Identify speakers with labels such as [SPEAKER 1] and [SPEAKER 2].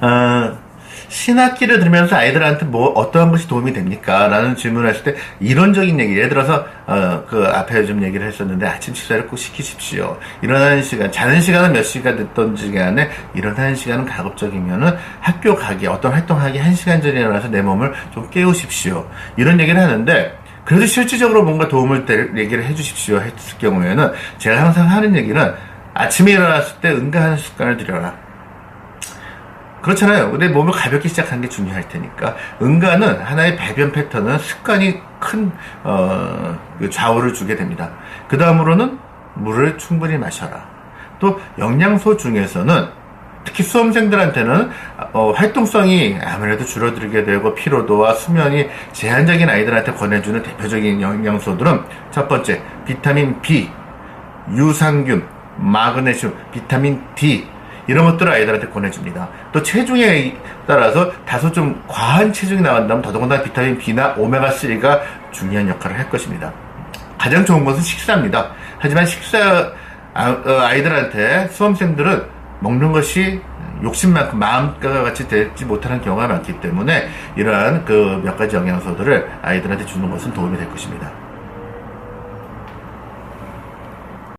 [SPEAKER 1] 어, 신학기를 들으면서 아이들한테 뭐 어떠한 것이 도움이 됩니까? 라는 질문을 했을 때 이론적인 얘기 예를 들어서 어, 그 앞에 좀 얘기를 했었는데 아침 식사를 꼭 시키십시오. 일어나는 시간 자는 시간은 몇 시간 됐던지 간에 일어나는 시간은 가급적이면은 학교 가기 어떤 활동하기 한 시간 전에 일어나서 내 몸을 좀 깨우십시오. 이런 얘기를 하는데 그래도 실질적으로 뭔가 도움을 될 얘기를 해주십시오 했을 경우에는 제가 항상 하는 얘기는 아침에 일어났을 때 응가하는 습관을 들여라. 그렇잖아요. 근데 몸을 가볍게 시작하는 게 중요할 테니까. 응가는 하나의 배변 패턴은 습관이 큰, 어, 그 좌우를 주게 됩니다. 그 다음으로는 물을 충분히 마셔라. 또 영양소 중에서는 특히 수험생들한테는 어, 활동성이 아무래도 줄어들게 되고 피로도와 수면이 제한적인 아이들한테 권해주는 대표적인 영양소들은 첫 번째 비타민 B, 유산균, 마그네슘, 비타민 D 이런 것들을 아이들한테 권해줍니다. 또 체중에 따라서 다소 좀 과한 체중이 나간다면 더더군다나 비타민 B나 오메가3가 중요한 역할을 할 것입니다. 가장 좋은 것은 식사입니다. 하지만 식사 아, 어, 아이들한테 수험생들은 먹는 것이 욕심만큼 마음과 같이 되지 못하는 경우가 많기 때문에 이러한 그 몇 가지 영양소들을 아이들한테 주는 것은 도움이 될 것입니다.